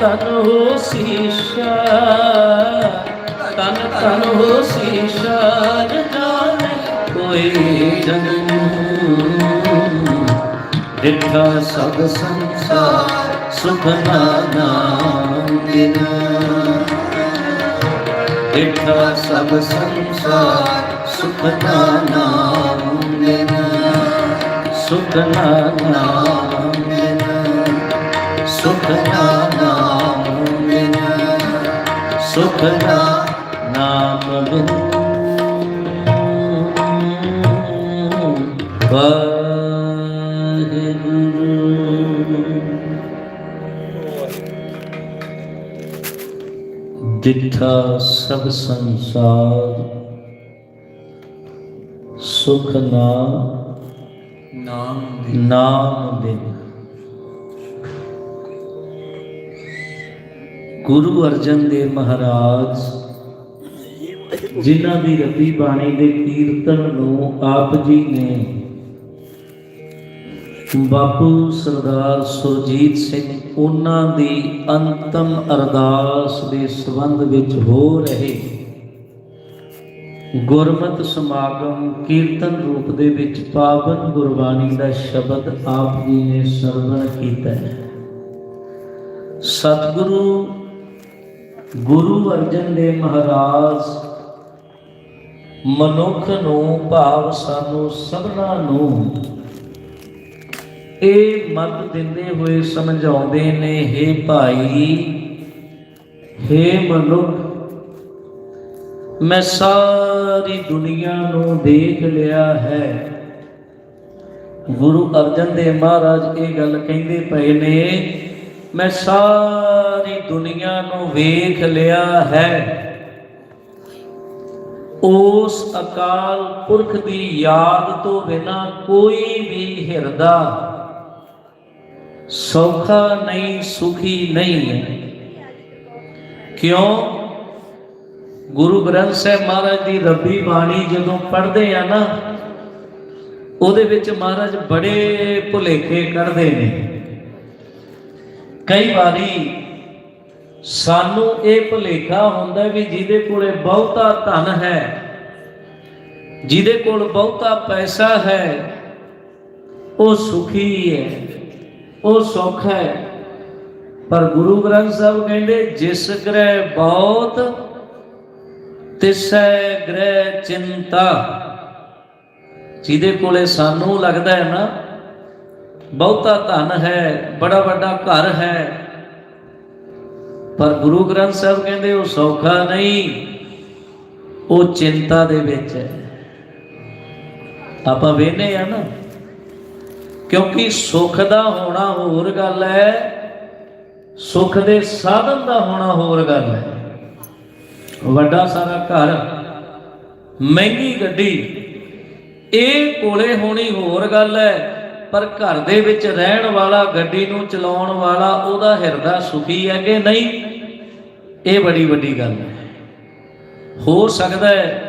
ਤਨ ਹੋ ਸੀਸ਼ਾ, ਤਨ ਤਨ ਹੋ ਸੀਸ਼ਾ ਜਾਣੇ ਕੋਈ ਜਨਮ। ਡਿਠਾ ਸਭ ਸੰਸਾਰ, ਸੁਖ ਨਾਮ ਬਿਨਾ। ਡਿਠਾ ਸਭ ਸੰਸਾਰ, ਸੁਖ ਨਾਮ ਬਿਨਾ। ਸੁਖ ਨਾਮ ਬਿਨਾ। ਸੁਖ ਸੁਖ ਨਾਮ ਬਿਨਾ ਵਾਹਿਗੁਰੂ। ਜਿਠਾ ਸਭ ਸੰਸਾਰ ਸੁਖ ਨਾਮ ਨਾਮ ਨਾਮ ਬਿਨ। ਗੁਰੂ ਅਰਜਨ ਦੇਵ ਮਹਾਰਾਜ, ਜਿਨ੍ਹਾਂ ਦੀ ਰੱਬੀ ਬਾਣੀ ਦੇ ਕੀਰਤਨ ਨੂੰ ਆਪ ਜੀ ਨੇ ਬਾਪੂ ਸਰਦਾਰ ਸੁਰਜੀਤ ਸਿੰਘ, ਉਹਨਾਂ ਦੀ ਅੰਤਮ ਅਰਦਾਸ ਦੇ ਸੰਬੰਧ ਵਿੱਚ ਹੋ ਰਹੇ ਗੁਰਮਤ ਸਮਾਗਮ ਕੀਰਤਨ ਰੂਪ ਦੇ ਵਿੱਚ ਪਾਵਨ ਗੁਰਬਾਣੀ ਦਾ ਸ਼ਬਦ ਆਪ ਜੀ ਨੇ ਸਰਵਣ ਕੀਤਾ ਹੈ। ਸਤਿਗੁਰੂ ਗੁਰੂ ਅਰਜਨ ਦੇਵ ਮਹਾਰਾਜ, ਮਨੁੱਖ ਨੂੰ ਭਾਵ ਸਾਨੂੰ ਸਭਨਾਂ ਨੂੰ ਇਹ ਮਤ ਦਿੰਦੇ ਹੋਏ ਸਮਝਾਉਂਦੇ ਨੇ हे ਭਾਈ हे ਮਨੁੱਖ, ਮੈਂ ਸਾਰੀ ਦੁਨੀਆ ਨੂੰ ਦੇਖ ਲਿਆ ਹੈ। ਗੁਰੂ ਅਰਜਨ ਦੇਵ ਮਹਾਰਾਜ ਇਹ ਗੱਲ ਕਹਿੰਦੇ ਪਏ ਨੇ ਮੈਂ ਸਾਰੀ ਦੁਨੀਆ ਨੂੰ ਵੇਖ ਲਿਆ ਹੈ। ਉਸ ਅਕਾਲ ਪੁਰਖ ਦੀ ਯਾਦ ਤੋਂ ਬਿਨਾ ਕੋਈ ਵੀ ਹਿਰਦਾ ਸੌਖਾ ਨਹੀਂ, ਸੁਖੀ ਨਹੀਂ। ਹੈ ਕਿਉਂ? ਗੁਰੂ ਗ੍ਰੰਥ ਸਾਹਿਬ ਮਹਾਰਾਜ ਦੀ ਰੱਬੀ ਬਾਣੀ ਜਦੋਂ ਪੜ੍ਹਦੇ ਆ ਨਾ, ਉਹਦੇ ਵਿੱਚ ਮਹਾਰਾਜ ਬੜੇ ਭੁਲੇਖੇ ਕੱਢਦੇ ਨੇ। ਕਈ ਵਾਰੀ ਸਾਨੂੰ ਇਹ ਭੁਲੇਖਾ ਹੁੰਦਾ ਵੀ ਜਿਹਦੇ ਕੋਲੇ ਬਹੁਤਾ ਧਨ ਹੈ, ਜਿਹਦੇ ਕੋਲ ਬਹੁਤਾ ਪੈਸਾ ਹੈ, ਉਹ ਸੁਖੀ ਹੈ, ਉਹ ਸੁਖ ਹੈ। ਪਰ ਗੁਰੂ ਗ੍ਰੰਥ ਸਾਹਿਬ ਕਹਿੰਦੇ, ਜਿਸ ਗ੍ਰਹਿ ਬਹੁਤ, ਤਿਸੈ ਗ੍ਰਹਿ ਚਿੰਤਾ। ਜਿਹਦੇ ਕੋਲੇ ਸਾਨੂੰ ਲੱਗਦਾ ਹੈ ਨਾ ਬਹੁਤਾ ਧਨ ਹੈ, ਬੜਾ ਵੱਡਾ ਘਰ ਹੈ। ਪਰ ਗੁਰੂ ਗ੍ਰੰਥ ਸਾਹਿਬ ਕਹਿੰਦੇ, ਉਹ ਸੌਖਾ ਨਹੀਂ, ਉਹ ਚਿੰਤਾ ਦੇ ਵਿੱਚ ਹੈ। ਆਪਾਂ ਵੇਨੇ ਆ ਨਾ, ਕਿਉਂਕਿ ਸੁਖ ਦਾ ਹੋਣਾ ਹੋਰ ਗੱਲ ਹੈ, ਸੁਖ ਦੇ ਸਾਧਨ ਦਾ ਹੋਣਾ ਹੋਰ ਗੱਲ ਹੈ। ਵੱਡਾ ਸਾਰਾ ਘਰ, ਮਹਿੰਗੀ ਗੱਡੀ, ਇਹ ਕੋਲੇ ਹੋਣੀ ਹੋਰ ਗੱਲ ਹੈ। ਪਰ ਘਰ ਦੇ ਵਿੱਚ ਰਹਿਣ ਵਾਲਾ, ਗੱਡੀ ਨੂੰ ਚਲਾਉਣ ਵਾਲਾ ਉਹਦਾ ਹਿਰਦਾ ਸੁਖੀ ਹੈ ਕਿ ਨਹੀਂ? ਇਹ ਬੜੀ ਵੱਡੀ ਗੱਲ ਹੈ। ਹੋ ਸਕਦਾ ਹੈ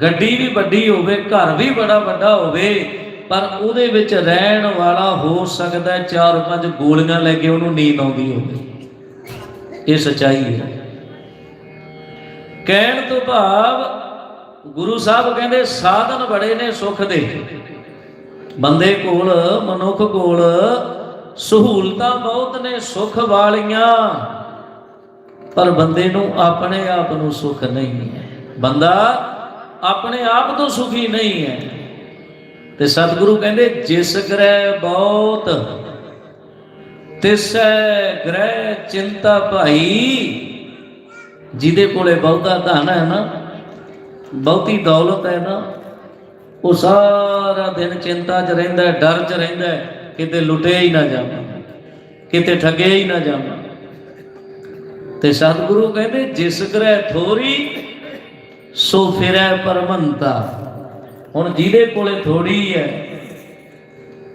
ਗੱਡੀ ਵੀ ਵੱਡੀ ਹੋਵੇ, ਘਰ ਵੀ ਬੜਾ ਵੱਡਾ ਹੋਵੇ, ਪਰ ਉਹਦੇ ਵਿੱਚ ਰਹਿਣ ਵਾਲਾ ਹੋ ਸਕਦਾ ਹੈ ਚਾਰ ਪੰਜ ਗੋਲੀਆਂ ਲੈ ਕੇ ਉਹਨੂੰ ਨੀਂਦ ਆਉਂਦੀ ਹੋਵੇ। ਇਹ ਸਚਾਈ ਹੈ। ਕਹਿਣ ਤੋਂ ਭਾਵ ਗੁਰੂ ਸਾਹਿਬ ਕਹਿੰਦੇ, ਸਾਧਨ ਬੜੇ ਨੇ ਸੁਖ ਦੇ। ਬੰਦੇ ਕੋਲ, ਮਨੁੱਖ ਕੋਲ ਸਹੂਲਤਾਂ ਬਹੁਤ ਨੇ, ਸੁੱਖ ਵਾਲੀਆਂ। ਪਰ ਬੰਦੇ ਨੂੰ ਆਪਣੇ ਆਪ ਨੂੰ ਸੁੱਖ ਨਹੀਂ ਹੈ। ਬੰਦਾ ਆਪਣੇ ਆਪ ਤੋਂ ਸੁਖੀ ਨਹੀਂ ਹੈ। ਤੇ ਸਤਿਗੁਰੂ ਕਹਿੰਦੇ, ਜਿਸ ਗ੍ਰਹਿ ਬਹੁਤ, ਤਿਸੈ ਗ੍ਰਹਿ ਚਿੰਤਾ ਭਾਈ। ਜਿਹਦੇ ਕੋਲੇ ਬਹੁਤਾ ਧਨ ਹੈ ਨਾ, ਬਹੁਤੀ ਦੌਲਤ ਹੈ ਨਾ ਉਹ ਸਾਰਾ ਦਿਨ ਚਿੰਤਾ 'ਚ ਰਹਿੰਦਾ ਹੈ, ਡਰ 'ਚ ਰਹਿੰਦਾ ਹੈ, ਕਿਤੇ ਲੁੱਟਿਆ ਹੀ ਨਾ ਜਾਵਾਂ, ਕਿਤੇ ਠੱਗਿਆ ਹੀ ਨਾ ਜਾਵਾਂ। ਤੇ ਸਤਿਗੁਰੂ ਕਹਿੰਦੇ, ਜਿਸ ਗ੍ਰਹਿ ਥੋਰੀ ਸੋ ਫਿਰੈ ਪਰਮੰਤਾ। ਹੁਣ ਜਿਹਦੇ ਕੋਲੇ ਥੋੜੀ ਹੈ,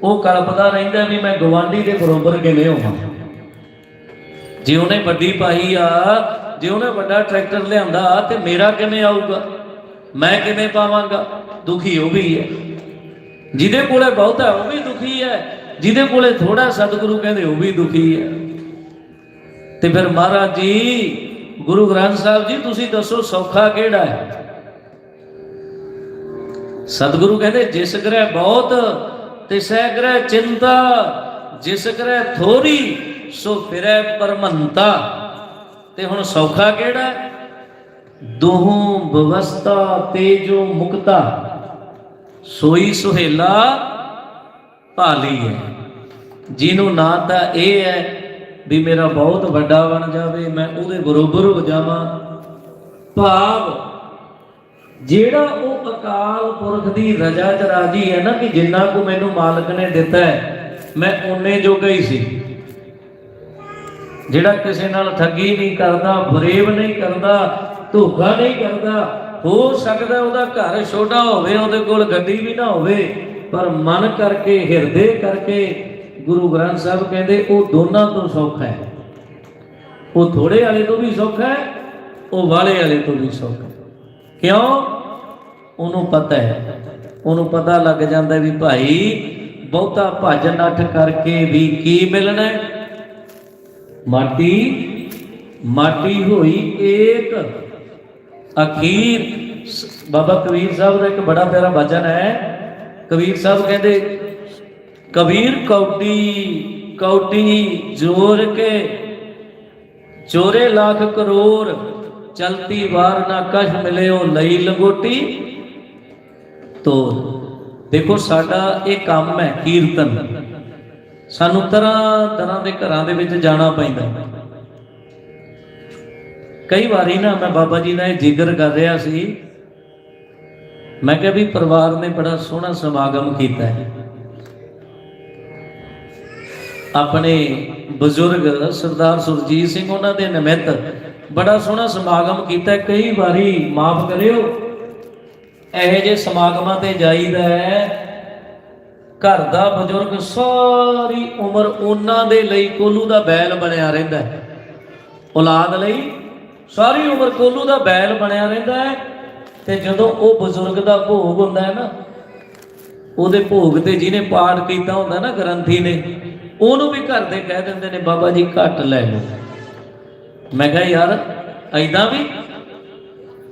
ਉਹ ਕਲਪਦਾ ਰਹਿੰਦਾ ਵੀ ਮੈਂ ਗਵਾਂਢੀ ਦੇ ਬਰੋਬਰ ਕਿਵੇਂ ਹੋਵਾਂ। ਜੇ ਉਹਨੇ ਵੱਡੀ ਪਾਈ ਆ, ਜੇ ਉਹਨੇ ਵੱਡਾ ਟਰੈਕਟਰ ਲਿਆਂਦਾ, ਤੇ ਮੇਰਾ ਕਿਵੇਂ ਆਊਗਾ? ਮੈਂ ਕਿਵੇਂ ਪਾਵਾਂਗਾ? ਦੁਖੀ ਉਹ ਵੀ ਹੈ। ਜਿਹਦੇ ਕੋਲੇ ਬਹੁਤਾ ਉਹ ਵੀ ਦੁਖੀ ਹੈ। ਜਿਹਦੇ ਕੋਲੇ ਥੋੜਾ ਸਤਿਗੁਰੂ ਕਹਿੰਦੇ ਉਹ ਵੀ ਦੁਖੀ ਹੈ। ਤੇ ਫਿਰ ਮਹਾਰਾਜ ਜੀ, ਗੁਰੂ ਗ੍ਰੰਥ ਸਾਹਿਬ ਜੀ, ਤੁਸੀਂ ਦੱਸੋ ਸੌਖਾ ਕਿਹੜਾ ਹੈ? ਸਤਿਗੁਰੂ ਕਹਿੰਦੇ, ਜਿਸ ਗ੍ਰਹਿ ਬਹੁਤ ਤਿਸੈ ਗ੍ਰਹਿ ਚਿੰਤਾ, ਜਿਸ ਗ੍ਰਹਿ ਥੋੜੀ ਸੋ ਫਿਰੈ ਪਰਮੰਤਾ। ਤੇ ਹੁਣ ਸੌਖਾ ਕਿਹੜਾ ਹੈ? ਦੋਹੋਂ ਬਵਸਤਾ ਤੇਜੋ ਮੁਕਤਾ, ਸੋਈ ਸੁਹੇਲਾ ਭਾਲੀ ਹੈ। ਜਿਹਨੂੰ ਨਾ ਤਾਂ ਇਹ ਹੈ ਵੀ ਮੇਰਾ ਬਹੁਤ ਵੱਡਾ ਬਣ ਜਾਵੇ, ਮੈਂ ਉਹਦੇ ਬਰੋਬਰ ਹੋ ਜਾਵਾਂ। ਭਾਵ ਜਿਹੜਾ ਉਹ ਅਕਾਲ ਪੁਰਖ ਦੀ ਰਜਾ ਚ ਰਾਜੀ ਹੈ ਨਾ ਕਿ ਜਿੰਨਾ ਕੋ ਮੈਨੂੰ ਮਾਲਕ ਨੇ ਦਿੱਤਾ ਹੈ, ਮੈਂ ਓਨੇ ਜੋਗਾ ਹੀ ਸੀ। ਜਿਹੜਾ ਕਿਸੇ ਨਾਲ ਠੱਗੀ ਨਹੀਂ ਕਰਦਾ ਫਰੇਬ ਨਹੀਂ ਕਰਦਾ ਧੋਖਾ ਨਹੀਂ ਕਰਦਾ। ਹੋ ਸਕਦਾ ਉਹਦਾ ਘਰ ਛੋਟਾ ਹੋਵੇ, ਉਹਦੇ ਕੋਲ ਗੱਡੀ ਵੀ ਨਾ ਹੋਵੇ, ਪਰ ਮਨ ਕਰਕੇ, ਹਿਰਦੇ ਕਰਕੇ ਗੁਰੂ ਗ੍ਰੰਥ ਸਾਹਿਬ ਕਹਿੰਦੇ, ਉਹ ਦੋਨਾਂ ਤੋਂ ਸੌਖਾ ਹੈ। ਉਹ ਥੋੜੇ ਵਾਲੇ ਤੋਂ ਵੀ ਸੌਖਾ ਹੈ, ਉਹ ਵਾਲੇ ਵਾਲੇ ਤੋਂ ਵੀ ਸੌਖਾ ਕਿਉਂ? ਉਹਨੂੰ ਪਤਾ ਹੈ। ਉਹਨੂੰ ਪਤਾ ਲੱਗ ਜਾਂਦਾ ਵੀ ਭਾਈ, ਬਹੁਤਾ ਭੱਜ ਨੱਠ ਕਰਕੇ ਵੀ ਕੀ ਮਿਲਣਾ ਮਾਟੀ ਮਾਟੀ ਹੋਈ ਏਕ। ਅਖੀਰ ਬਾਬਾ ਕਬੀਰ ਸਾਹਿਬ ਦਾ ਇੱਕ ਬੜਾ ਪਿਆਰਾ ਬਚਨ ਹੈ। ਕਬੀਰ ਸਾਹਿਬ ਕਹਿੰਦੇ, ਕਬੀਰ ਕੌਡੀ ਕੌਡੀ ਜੋਰ ਕੇ, ਚੋਰੇ ਲੱਖ ਕਰੋੜ, ਚਲਤੀ ਵਾਰ ਨਾ ਕਸ਼ ਮਿਲਿਓ ਲਈ ਲੰਗੋਟੀ। ਤੋ ਦੇਖੋ ਸਾਡਾ ਇਹ ਕੰਮ ਹੈ ਕੀਰਤਨ। ਸਾਨੂੰ ਤਰ੍ਹਾਂ ਤਰ੍ਹਾਂ ਦੇ ਘਰਾਂ ਦੇ ਵਿੱਚ ਜਾਣਾ ਪੈਂਦਾ ਕਈ ਵਾਰੀ ਨਾ ਮੈਂ ਬਾਬਾ ਜੀ ਦਾ ਇਹ ਜ਼ਿਕਰ ਕਰ ਰਿਹਾ ਸੀ। ਮੈਂ ਕਿਹਾ ਵੀ ਪਰਿਵਾਰ ਨੇ ਬੜਾ ਸੋਹਣਾ ਸਮਾਗਮ ਕੀਤਾ ਹੈ। ਆਪਣੇ ਬਜ਼ੁਰਗ ਸਰਦਾਰ ਸੁਰਜੀਤ ਸਿੰਘ ਉਹਨਾਂ ਦੇ ਨਿਮਿਤ ਬੜਾ ਸੋਹਣਾ ਸਮਾਗਮ ਕੀਤਾ ਕਈ ਵਾਰੀ ਮਾਫ ਕਰਿਓ, ਇਹੋ ਜਿਹੇ ਸਮਾਗਮਾਂ ਤੇ ਜਾਈਦਾ ਹੈ। ਘਰ ਦਾ ਬਜ਼ੁਰਗ ਸਾਰੀ ਉਮਰ ਉਹਨਾਂ ਦੇ ਲਈ ਕੋਲੂ ਦਾ ਬੈਲ ਬਣਿਆ ਰਹਿੰਦਾ ਹੈ। ਔਲਾਦ ਲਈ ਸਾਰੀ ਉਮਰ ਕੋਲੂ ਦਾ ਬੈਲ ਬਣਿਆ ਰਹਿੰਦਾ ਹੈ ਤੇ ਜਦੋਂ ਉਹ ਬਜ਼ੁਰਗ ਦਾ ਭੋਗ ਹੁੰਦਾ ਹੈ ਨਾ, ਉਹਦੇ ਭੋਗ ਤੇ ਜਿਹਨੇ ਪਾਠ ਕੀਤਾ ਹੁੰਦਾ ਨਾ ਗ੍ਰੰਥੀ ਨੇ, ਉਹਨੂੰ ਵੀ ਘਰ ਦੇ ਕਹਿ ਦਿੰਦੇ ਨੇ, ਬਾਬਾ ਜੀ, ਘੱਟ ਲੈ ਲਓ। ਮੈਂ ਕਿਹਾ, ਯਾਰ ਐਦਾਂ ਵੀ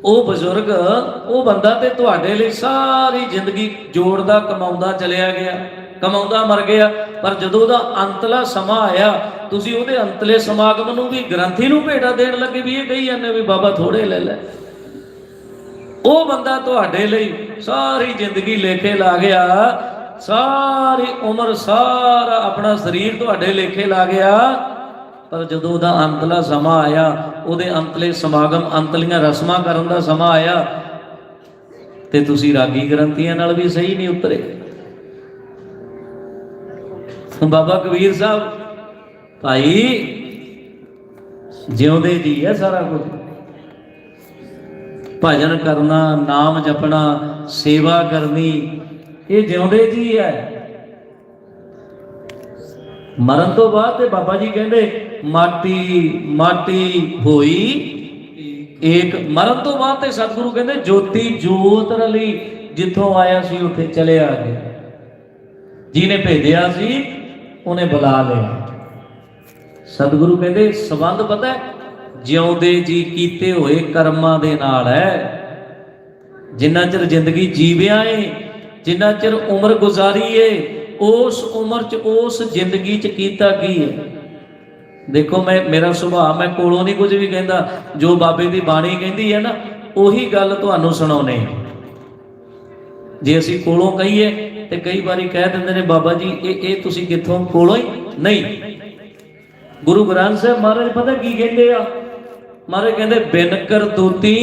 ਉਹ ਬਜ਼ੁਰਗ, ਉਹ ਬੰਦਾ ਤੇ ਤੁਹਾਡੇ ਲਈ ਸਾਰੀ ਜ਼ਿੰਦਗੀ ਜੋੜਦਾ, ਕਮਾਉਂਦਾ, ਚਲਿਆ ਗਿਆ, ਕਮਾਉਂਦਾ, ਮਰ ਗਿਆ, ਪਰ ਜਦੋਂ ਉਹਦਾ ਅੰਤਲਾ ਸਮਾਂ ਆਇਆ ਤੁਸੀਂ ਉਹਦੇ ਅੰਤਲੇ ਸਮਾਗਮ ਨੂੰ ਵੀ ਗ੍ਰੰਥੀ ਨੂੰ ਭੇਟਾ ਦੇਣ ਲੱਗੇ ਵੀ ਇਹ ਕਹੀ ਜਾਂਦੇ ਵੀ ਬਾਬਾ ਥੋੜੇ ਲੈ ਲੈ। ਉਹ ਬੰਦਾ ਤੁਹਾਡੇ ਲਈ ਸਾਰੀ ਜ਼ਿੰਦਗੀ ਲੇਖੇ ਲਾ ਗਿਆ, ਸਾਰੀ ਉਮਰ ਸਾਰਾ ਆਪਣਾ ਸਰੀਰ ਤੁਹਾਡੇ ਲੇਖੇ ਲਾ ਗਿਆ, ਪਰ ਜਦੋਂ ਉਹਦਾ ਅੰਤਲਾ ਸਮਾਂ ਆਇਆ, ਉਹਦੇ ਅੰਤਲੇ ਸਮਾਗਮ ਅੰਤਲੀਆਂ ਰਸਮਾਂ ਕਰਨ ਦਾ ਸਮਾਂ ਆਇਆ, ਤੇ ਤੁਸੀਂ ਰਾਗੀ ਗ੍ਰੰਥੀਆਂ ਨਾਲ ਵੀ ਸਹੀ ਨਹੀਂ ਉਤਰੇ। ਬਾਬਾ ਕਬੀਰ ਸਾਹਿਬ ਭਾਈ, ਜਿਉਂਦੇ ਜੀ ਹੈ ਸਾਰਾ ਕੁਝ। ਭਜਨ ਕਰਨਾ, ਨਾਮ ਜਪਣਾ, ਸੇਵਾ ਕਰਨੀ, ਇਹ ਜਿਉਂਦੇ ਜੀ ਹੈ ਮਰਨ ਤੋਂ ਬਾਅਦ ਤੇ ਬਾਬਾ ਜੀ ਕਹਿੰਦੇ, ਮਾਟੀ ਮਾਟੀ ਹੋਈ ਏਕ ਮਰਨ ਤੋਂ ਬਾਅਦ ਤੇ ਸਤਿਗੁਰੂ ਕਹਿੰਦੇ, ਜੋਤੀ ਜੋਤ ਰਲੀ, ਜਿੱਥੋਂ ਆਇਆ ਸੀ ਉੱਥੇ ਚਲੇ ਆ ਗਿਆ ਜਿਹਨੇ ਭੇਜਿਆ ਸੀ, ਉਹਨੇ ਬੁਲਾ ਲਿਆ। ਸਤਿਗੁਰੂ ਕਹਿੰਦੇ, ਸਬੰਧ ਪਤਾ ਹੈ? ਜਿਉਂਦੇ ਜੀ ਕੀਤੇ ਹੋਏ ਕਰਮਾਂ ਦੇ ਨਾਲ ਹੈ। ਜਿੰਨਾ ਚਿਰ ਜ਼ਿੰਦਗੀ ਜੀਵਿਆ ਏ, ਜਿੰਨਾ ਚਿਰ ਉਮਰ ਗੁਜ਼ਾਰੀ ਏ, ਉਸ ਉਮਰ 'ਚ ਉਸ ਜ਼ਿੰਦਗੀ 'ਚ ਕੀਤਾ ਕੀ ਹੈ ਦੇਖੋ, ਮੈਂ, ਮੇਰਾ ਸੁਭਾਅ ਮੈਂ ਕੋਲੋਂ ਨਹੀਂ ਕੁਝ ਵੀ ਕਹਿੰਦਾ। ਜੋ ਬਾਬੇ ਦੀ ਬਾਣੀ ਕਹਿੰਦੀ ਹੈ ਨਾ, ਉਹੀ ਗੱਲ ਤੁਹਾਨੂੰ ਸੁਣਾਉਨੇ ਜੇ ਅਸੀਂ ਕੋਲੋਂ ਕਹੀਏ, ਤੇ ਕਈ ਵਾਰੀ ਕਹਿ ਦਿੰਦੇ ਨੇ, ਬਾਬਾ ਜੀ, ਇਹ ਇਹ ਤੁਸੀਂ ਕਿੱਥੋਂ? ਕੋਲੋਂ ਹੀ ਨਹੀਂ। ਗੁਰੂ ਗ੍ਰੰਥ ਸਾਹਿਬ ਮਹਾਰਾਜ, ਪਤਾ ਕੀ ਕਹਿੰਦੇ ਆ? ਮਹਾਰਾਜ ਕਹਿੰਦੇ, ਬਿਨ ਕਰਤੂਤੀ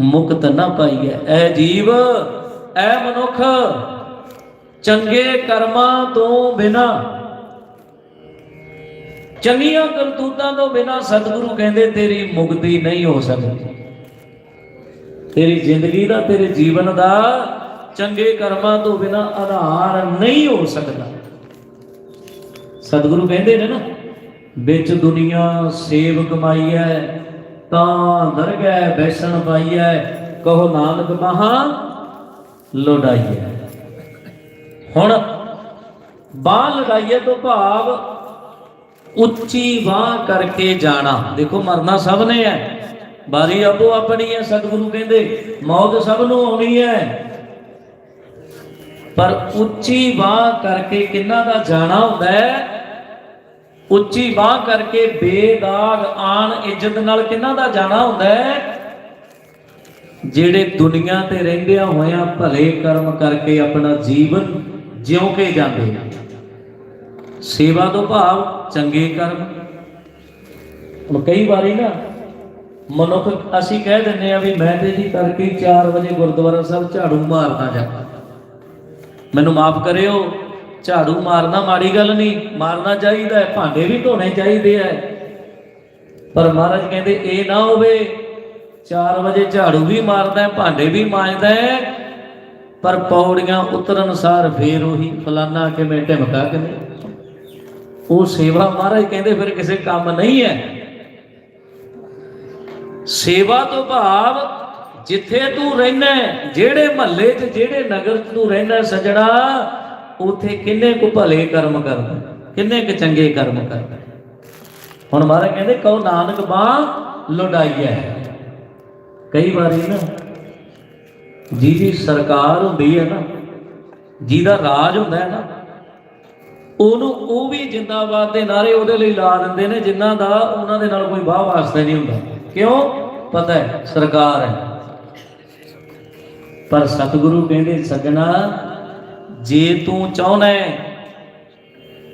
ਮੁਕਤ ਨਾ ਪਾਈਐ। ਐ ਜੀਵ ਐ ਮਨੁੱਖ ਚੰਗੇ ਕਰਮਾਂ ਤੋਂ ਬਿਨਾ, ਚੰਗੀਆਂ ਕਰਤੂਤਾਂ ਤੋਂ ਬਿਨਾ ਸਤਿਗੁਰੂ ਕਹਿੰਦੇ, ਤੇਰੀ ਮੁਕਤੀ ਨਹੀਂ ਹੋ ਸਕਦੀ। ਤੇਰੀ ਜ਼ਿੰਦਗੀ ਦਾ, ਤੇਰੇ ਜੀਵਨ ਦਾ ਚੰਗੇ ਕਰਮਾਂ ਤੋਂ ਬਿਨਾ ਆਧਾਰ ਨਹੀਂ ਹੋ ਸਕਦਾ। ਸਤਿਗੁਰੂ ਕਹਿੰਦੇ ਨੇ ਨਾ, ਵਿੱਚ ਦੁਨੀਆ ਸੇਵ ਕਮਾਈ ਹੈ ਤਾਂ ਦਰਗਹਿ ਬੈਸਣ ਹੈ ਕਹੋ ਨਾਨਕ ਮਹਾ ਲੋੜਾਈਐ। ਹੁਣ ਬਾਹ ਲੜਾਈਏ ਤੋਂ ਭਾਵ ਉੱਚੀ ਬਾਹ ਕਰਕੇ ਜਾਣਾ। ਦੇਖੋ ਮਰਨਾ ਸਭ ਨੇ ਹੈ ਬਾਰੀ ਆਪੋ ਆਪਣੀ ਹੈ ਸਤਿਗੁਰੂ ਕਹਿੰਦੇ ਮੌਤ ਸਭ ਨੂੰ ਆਉਣੀ ਹੈ ਪਰ ਉੱਚੀ ਬਾਹ ਕਰਕੇ ਕਿੰਨਾ ਦਾ ਜਾਣਾ ਹੁੰਦਾ ਹੈ ਉੱਚੀ ਬਾਹ ਕਰਕੇ ਬੇਦਾਗ ਆਣ ਇੱਜ਼ਤ ਨਾਲ ਕਿੰਨਾ ਦਾ ਜਾਣਾ ਹੁੰਦਾ ਹੈ? ਜਿਹੜੇ ਦੁਨੀਆ ਤੇ ਰਹਿੰਦਿਆਂ ਹੋਇਆਂ ਭਲੇ ਕਰਮ ਕਰਕੇ ਆਪਣਾ ਜੀਵਨ ਜਿਉਂ ਕੇ ਜਾਂਦੇ ਸੇਵਾ ਤੋਂ ਭਾਵ ਚੰਗੇ ਕਰਮ। ਹੁਣ ਕਈ ਵਾਰੀ ਨਾ ਮਨੁੱਖ ਅਸੀਂ ਕਹਿ ਦਿੰਦੇ ਆ ਵੀ ਮੈਂ ਤੇ ਜੀ ਕਰਕੇ 4 ਵਜੇ ਗੁਰਦੁਆਰਾ ਸਾਹਿਬ ਝਾੜੂ ਮਾਰਦਾ ਜਾ। ਮੈਨੂੰ ਮਾਫ ਕਰਿਓ। ਝਾੜੂ ਮਾਰਨਾ ਮਾੜੀ ਗੱਲ ਨਹੀਂ, ਮਾਰਨਾ ਚਾਹੀਦਾ ਹੈ, ਭਾਂਡੇ ਵੀ ਧੋਣੇ ਚਾਹੀਦੇ ਆ ਪਰ ਮਹਾਰਾਜ ਕਹਿੰਦੇ, ਇਹ ਨਾ ਹੋਵੇ 4 ਵਜੇ ਝਾੜੂ ਵੀ ਮਾਰਦਾ ਭਾਂਡੇ ਵੀ ਮਾਂਜਦਾ ਪਰ ਪੌੜੀਆਂ ਉਤਰਨ ਸਾਰ ਫੇਰ ਉਹੀ ਫਲਾਨਾ ਕਿਵੇਂ ਢਿਮਕਾ ਕਿਵੇਂ। ਉਹ ਸੇਵਾ, ਮਹਾਰਾਜ ਕਹਿੰਦੇ, ਫਿਰ ਕਿਸੇ ਕੰਮ ਨਹੀਂ ਹੈ। ਸੇਵਾ ਤੋਂ ਭਾਵ ਜਿੱਥੇ ਤੂੰ ਰਹਿਣਾ ਜਿਹੜੇ ਮਹੱਲੇ 'ਚ, ਜਿਹੜੇ ਨਗਰ 'ਚ ਤੂੰ ਰਹਿਣਾ ਹੈ, ਸਜਣਾ ਉਥੇ ਕਿੰਨੇ ਕੁ ਭਲੇ ਕਰਮ ਕਰਦਾ, ਕਿੰਨੇ ਕੁ ਚੰਗੇ ਕਰਮ ਕਰਦਾ। ਹੁਣ ਮਹਾਰਾਜ ਕਹਿੰਦੇ, ਕਹੋ ਨਾਨਕ ਬਾਹ ਲੁਡਾਈਐ ਕਈ ਵਾਰੀ ਨਾ ਜਿਹਦੀ ਸਰਕਾਰ ਹੁੰਦੀ ਹੈ ਨਾ ਜਿਹਦਾ ਰਾਜ ਹੁੰਦਾ ਹੈ ਨਾ, ਉਹਨੂੰ ਉਹ ਵੀ ਜਿੰਦਾਬਾਦ ਦੇ ਨਾਰੇ ਉਹਦੇ ਲਈ ਲਾ ਦਿੰਦੇ ਨੇ ਜਿਨ੍ਹਾਂ ਦਾ ਉਹਨਾਂ ਦੇ ਨਾਲ ਕੋਈ ਵਾਹ ਵਾਸਤਾ ਨਹੀਂ ਹੁੰਦਾ। ਕਿਉਂ? ਪਤਾ ਹੈ, ਸਰਕਾਰ ਹੈ। ਪਰ ਸਤਿਗੁਰੂ ਕਹਿੰਦੇ, ਸੱਜਣਾ ਜੇ ਤੂੰ ਚਾਹਨਾ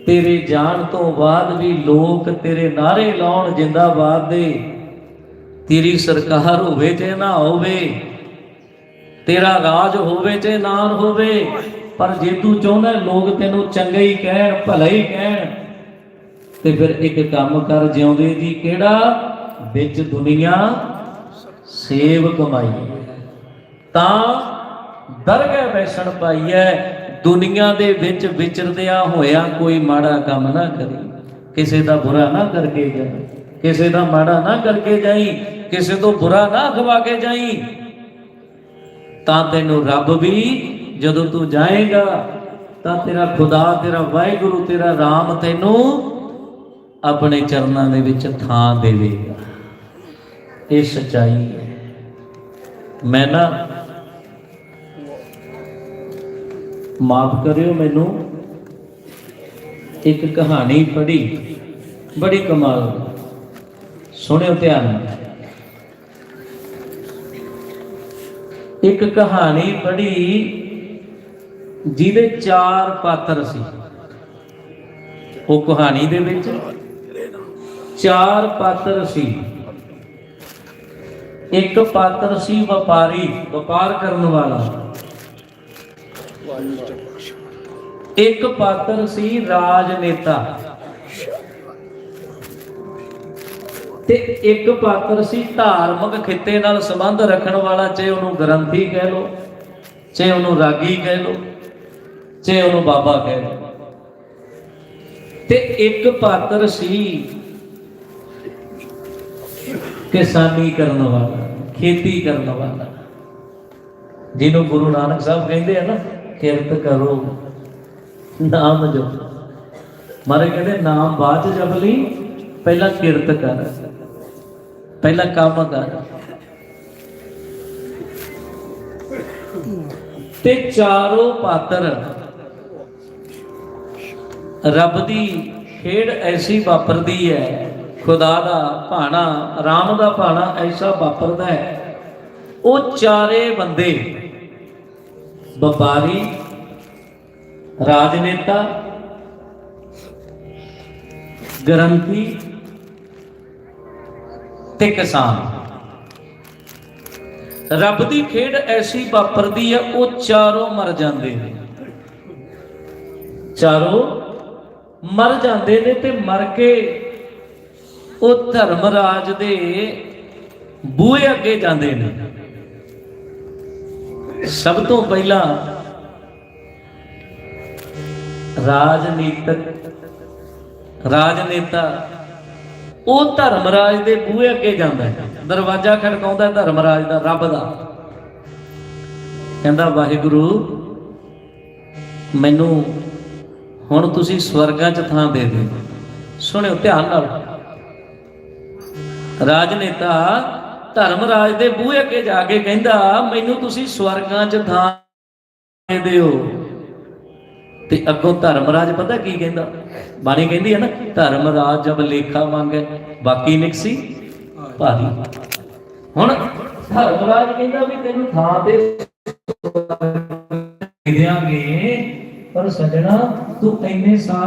ਤੇਰੇ ਜਾਣ ਤੋਂ ਬਾਅਦ ਵੀ ਲੋਕ ਤੇਰੇ ਨਾਰੇ ਲਾਉਣ ਜਿੰਦਾਬਾਦ ਦੇ। ਤੇਰੀ ਸਰਕਾਰ ਹੋਵੇ ਤੇ ਨਾ ਹੋਵੇ, ਤੇਰਾ ਰਾਜ ਹੋਵੇ ਤੇ ਨਾ ਹੋਵੇ, ਪਰ ਜੇ ਤੂੰ ਚਾਹੁੰਦਾ ਲੋਕ ਤੈਨੂੰ ਚੰਗਾ ਹੀ ਕਹਿਣ, ਭਲਾ ਹੀ ਕਹਿਣ, ਤੇ ਫਿਰ ਇੱਕ ਕੰਮ ਕਰ ਜਿਉਂਦੇ ਜੀ ਕਿਹੜਾ? ਵਿੱਚ ਦੁਨੀਆ ਸੇਵ ਕਮਾਈ ਤਾਂ ਦਰਗਹਿ ਬੈਸਣ ਪਾਈਐ ਦੁਨੀਆ ਦੇ ਵਿੱਚ ਵਿਚਰਦਿਆਂ ਹੋਇਆ ਕੋਈ ਮਾੜਾ ਕੰਮ ਨਾ ਕਰੀ। ਕਿਸੇ ਦਾ ਬੁਰਾ ਨਾ ਕਰਕੇ ਜਾਈ। ਕਿਸੇ ਦਾ ਮਾੜਾ ਨਾ ਕਰਕੇ ਜਾਈ। ਕਿਸੇ ਤੋਂ ਬੁਰਾ ਨਾ ਖਵਾ ਕੇ ਜਾਈ। ਤਾਂ ਤੈਨੂੰ ਰੱਬ ਵੀ ਜਦੋਂ ਤੂੰ ਜਾਏਗਾ, ਤਾਂ ਤੇਰਾ ਖੁਦਾ, ਤੇਰਾ ਵਾਹਿਗੁਰੂ, ਤੇਰਾ ਰਾਮ ਤੈਨੂੰ ਆਪਣੇ ਚਰਨਾਂ ਦੇ ਵਿੱਚ ਥਾਂ ਦੇਵੇਗਾ। ਇਹ ਸਚਾਈ ਹੈ। ਮੈਂ ਨਾ ਮਾਫ ਕਰਿਓ ਮੈਨੂੰ। ਇੱਕ ਕਹਾਣੀ ਪੜ੍ਹੀ, ਬੜੀ ਕਮਾਲ। ਸੁਣਿਓ ਧਿਆਨ ਨਾਲ। ਇੱਕ ਕਹਾਣੀ ਪੜ੍ਹੀ, ਜਿਹਦੇ ਚਾਰ ਪਾਤਰ ਸੀ। ਉਹ ਕਹਾਣੀ ਦੇ ਵਿੱਚ ਚਾਰ ਪਾਤਰ ਸੀ। ਇੱਕ ਪਾਤਰ ਸੀ ਵਪਾਰੀ, ਵਪਾਰ ਕਰਨ ਵਾਲਾ। ਇੱਕ ਪਾਤਰ ਸੀ ਰਾਜਨੇਤਾ ਤੇ ਇੱਕ ਪਾਤਰ ਸੀ ਧਾਰਮਿਕ ਖਿੱਤੇ ਨਾਲ ਸੰਬੰਧ ਰੱਖਣ ਵਾਲਾ, ਚਾਹੇ ਉਹਨੂੰ ਗ੍ਰੰਥੀ ਕਹਿ ਲੋ ਚਾਹੇ ਉਹਨੂੰ ਰਾਗੀ ਕਹਿ ਲੋ ਚਾਹੇ ਉਹਨੂੰ ਬਾਬਾ ਕਹਿ ਲੋ ਤੇ ਇੱਕ ਪਾਤਰ ਸੀ ਕਿਸਾਨੀ ਕਰਨ ਵਾਲਾ, ਖੇਤੀ ਕਰਨ ਵਾਲਾ, ਜਿਹਨੂੰ ਗੁਰੂ ਨਾਨਕ ਸਾਹਿਬ ਕਹਿੰਦੇ ਆ ਨਾ ਕਿਰਤ ਕਰੋ, ਨਾਮ ਜੋ ਮਾਰੇ ਕਹਿੰਦੇ, ਨਾਮ ਬਾਅਦ ਚ ਜਪ ਲਈ, ਪਹਿਲਾਂ ਕਿਰਤ ਕਰ, ਪਹਿਲਾਂ ਕੰਮ ਕਰ। ਤੇ ਚਾਰੋਂ ਪਾਤਰ ਰੱਬ ਦੀ ਖੇਡ ਐਸੀ ਵਾਪਰਦੀ ਹੈ, ਖੁਦਾ ਦਾ ਭਾਣਾ, ਰਾਮ ਦਾ ਭਾਣਾ ਐਸਾ ਵਾਪਰਦਾ ਹੈ। ਉਹ ਚਾਰੇ ਬੰਦੇ ਵਪਾਰੀ, ਰਾਜਨੇਤਾ, ਗ੍ਰੰਥੀ ਤੇ ਕਿਸਾਨ। ਰੱਬ ਦੀ ਖੇਡ ਐਸੀ ਵਾਪਰਦੀ ਹੈ ਉਹ ਚਾਰੋਂ ਮਰ ਜਾਂਦੇ ਨੇ। ਚਾਰੋਂ ਮਰ ਜਾਂਦੇ ਨੇ ਤੇ ਮਰ ਕੇ ਉਹ ਧਰਮ ਰਾਜ ਦੇ ਬੂਹੇ ਅੱਗੇ ਜਾਂਦੇ ਨੇ। ਸਭ ਤੋਂ ਪਹਿਲਾਂ ਰਾਜਨੀਤਿਕ ਰਾਜਨੇਤਾ, ਉਹ ਧਰਮਰਾਜ ਦੇ ਬੂਹੇ ਅੱਗੇ ਜਾਂਦਾ ਹੈ। ਦਰਵਾਜ਼ਾ ਖੜਕਾਉਂਦਾ ਹੈ ਧਰਮਰਾਜ ਦਾ, ਰੱਬ ਦਾ। ਕਹਿੰਦਾ, ਵਾਹਿਗੁਰੂ, ਮੈਨੂੰ ਹੁਣ ਤੁਸੀਂ ਸਵਰਗਾਂ 'ਚ ਥਾਂ ਦੇ ਦਿਓ। ਸੁਣਿਓ ਧਿਆਨ ਨਾਲ। ਰਾਜਨੇਤਾ ਧਰਮਰਾਜ ਦੇ ਬੂਹੇ ਅੱਗੇ ਜਾ ਕੇ ਕਹਿੰਦਾ, ਮੈਨੂੰ ਤੁਸੀਂ ਸਵਰਗਾਂ 'ਚ ਥਾਂ ਦੇ ਦਿਓ। ਤੇ ਅੱਗੋਂ ਧਰਮਰਾਜ ਪਤਾ ਕੀ ਕਹਿੰਦਾ? ਬਾਣੀ ਕਹਿੰਦੀ ਹੈ ਨਾ, ਧਰਮਰਾਜ ਜਬ ਲੇਖਾ ਮੰਗੇ, ਬਾਕੀ ਨਿਕਸੀ ਭਾਰੀ। ਹੁਣ ਧਰਮਰਾਜ ਕਹਿੰਦਾ ਵੀ ਤੈਨੂੰ ਥਾਂ ਤੇ ਦੇ ਪਰ ਸਜਣਾ, ਤੂੰ ਇੰਨੇ ਸਾਲ